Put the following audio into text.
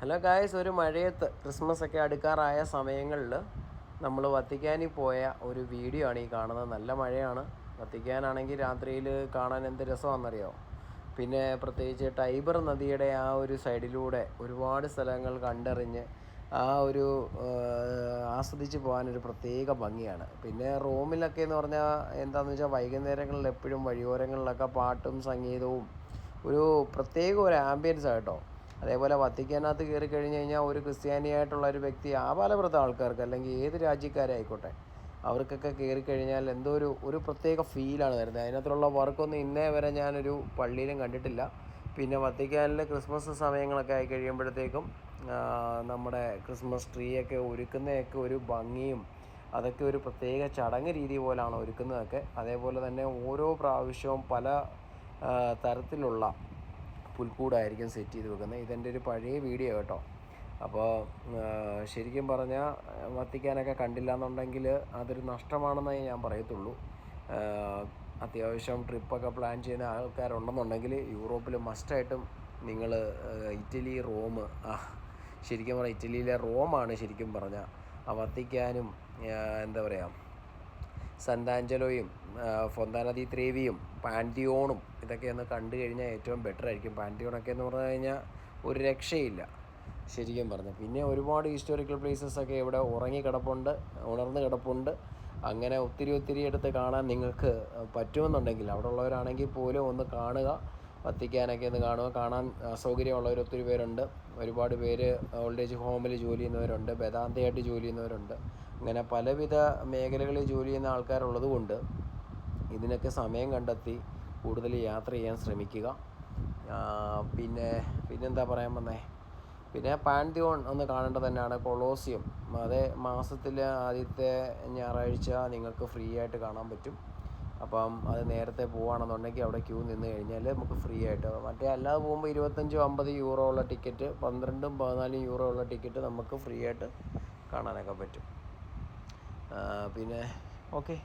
Hello guys ഒരു മഴയത്ത് Christmas ഒക്കെ അടുക്കാറായ സമയങ്ങളിൽ നമ്മൾ വത്തിക്കാനിൽ പോയ ഒരു വീഡിയോ ആണ് ഈ കാണുന്നത്. നല്ല മഴയാണ്. വത്തിക്കാനാണെങ്കിൽ രാത്രിയിൽ കാണാൻ എന്ത് രസമാണെന്നറിയോ? പിന്നെ പ്രത്യേകിച്ച് ടൈബർ നദിയുടെ ആ ഒരു സൈഡിലൂടെ ഒരുപാട് സ്ഥലങ്ങൾ കണ്ടറിഞ്ഞ് ആ ഒരു ആസ്വദിച്ച് പോകാനൊരു പ്രത്യേക ഭംഗിയാണ്. പിന്നെ റോമിലൊക്കെ എന്ന് പറഞ്ഞാൽ എന്താണെന്ന് വെച്ചാൽ വൈകുന്നേരങ്ങളിൽ എപ്പോഴും വഴിയോരങ്ങളിലൊക്കെ പാട്ടും സംഗീതവും ഒരു പ്രത്യേക ഒരു ആംബിയൻസ് കേട്ടോ. അതേപോലെ വത്തിക്കാനകത്ത് കയറി കഴിഞ്ഞ് കഴിഞ്ഞാൽ ഒരു ക്രിസ്ത്യാനിയായിട്ടുള്ള ഒരു വ്യക്തി ആപാലവൃത്ത ആൾക്കാർക്ക് അല്ലെങ്കിൽ ഏത് രാജ്യക്കാരായിക്കോട്ടെ അവർക്കൊക്കെ കയറി കഴിഞ്ഞാൽ എന്തോ ഒരു ഒരു പ്രത്യേക ഫീലാണ് വരുന്നത്. അതിനകത്തുള്ള വർക്കൊന്നും ഇന്നേ വരെ ഞാനൊരു പള്ളിയിലും കണ്ടിട്ടില്ല. പിന്നെ വത്തിക്കാനിലെ ക്രിസ്മസ് സമയങ്ങളൊക്കെ ആയി കഴിയുമ്പോഴത്തേക്കും നമ്മുടെ ക്രിസ്മസ് ട്രീയൊക്കെ ഒരുക്കുന്നതൊക്കെ ഒരു ഭംഗിയും അതൊക്കെ ഒരു പ്രത്യേക ചടങ്ങ് രീതി പോലാണ് ഒരുക്കുന്നതൊക്കെ. അതേപോലെ തന്നെ ഓരോ പ്രാവശ്യവും പല തരത്തിലുള്ള പുൽക്കൂടായിരിക്കും സെറ്റ് ചെയ്ത് വെക്കുന്നത്. ഇതെന്റെ ഒരു പഴയ വീഡിയോ കേട്ടോ. അപ്പോൾ ശരിക്കും പറഞ്ഞാൽ വത്തിക്കാനൊക്കെ കണ്ടില്ല എന്നുണ്ടെങ്കിൽ അതൊരു നഷ്ടമാണെന്നേ ഞാൻ പറയത്തുള്ളൂ. അത്യാവശ്യം ട്രിപ്പൊക്കെ പ്ലാൻ ചെയ്യുന്ന ആൾക്കാരുണ്ടെന്നുണ്ടെങ്കിൽ യൂറോപ്പിൽ മസ്റ്റായിട്ടും നിങ്ങൾ ഇറ്റലി റോം ശരിക്കും പറഞ്ഞാൽ ഇറ്റലിയിലെ റോമാണ് ശരിക്കും പറഞ്ഞാൽ ആ വത്തിക്കാനും എന്താ പറയുക സന്താഞ്ചലോയും ഫൊന്താന ദി ത്രേവിയും പാന്റിയോണും ഇതൊക്കെ ഒന്ന് കണ്ടു കഴിഞ്ഞാൽ ഏറ്റവും ബെറ്റർ ആയിരിക്കും. പാന്റിയോണൊക്കെ എന്ന് പറഞ്ഞു കഴിഞ്ഞാൽ ഒരു രക്ഷയില്ല ശരിക്കും പറഞ്ഞു. പിന്നെ ഒരുപാട് ഹിസ്റ്റോറിക്കൽ പ്ലേസസ് ഒക്കെ ഇവിടെ ഉറങ്ങി കിടപ്പുണ്ട് ഉണർന്ന് കിടപ്പുണ്ട്. അങ്ങനെ ഒത്തിരി ഒത്തിരി എടുത്ത് കാണാൻ നിങ്ങൾക്ക് പറ്റുമെന്നുണ്ടെങ്കിൽ അവിടെ ഉള്ളവരാണെങ്കിൽ പോലും ഒന്ന് കാണുക. വത്തിക്കാനൊക്കെ ഒന്ന് കാണുക കാണാൻ അസൗകര്യമുള്ളവർ ഒത്തിരി പേരുണ്ട്. ഒരുപാട് പേര് ഓൾഡ് ഏജ് ഹോമിൽ ജോലി ചെയ്യുന്നവരുണ്ട് വേദാന്തയായിട്ട് ജോലി ചെയ്യുന്നവരുണ്ട്. അങ്ങനെ പലവിധ മേഖലകളിൽ ജോലി ചെയ്യുന്ന ആൾക്കാരുള്ളത് കൊണ്ട് ഇതിനൊക്കെ സമയം കണ്ടെത്തി കൂടുതൽ യാത്ര ചെയ്യാൻ ശ്രമിക്കുക. പിന്നെ പിന്നെന്താ പറയാൻ വന്നേ? പിന്നെ പാൻതിയോൺ ഒന്ന് കാണേണ്ടത് തന്നെയാണ് കൊളോസിയം അതേ മാസത്തിൽ ആദ്യത്തെ ഞായറാഴ്ച നിങ്ങൾക്ക് ഫ്രീ ആയിട്ട് കാണാൻ പറ്റും. അപ്പം അത് നേരത്തെ പോവുകയാണെന്നുണ്ടെങ്കിൽ അവിടെ ക്യൂ നിന്ന് കഴിഞ്ഞാൽ നമുക്ക് ഫ്രീ ആയിട്ട് മറ്റേ അല്ലാതെ പോകുമ്പോൾ ഇരുപത്തഞ്ചും അമ്പത് യൂറോ ഉള്ള ടിക്കറ്റ് പന്ത്രണ്ടും പതിനാലും യൂറോ ഉള്ള ടിക്കറ്റ് നമുക്ക് ഫ്രീ ആയിട്ട് കാണാനൊക്കെ പറ്റും. പിന്നെ ഓക്കെ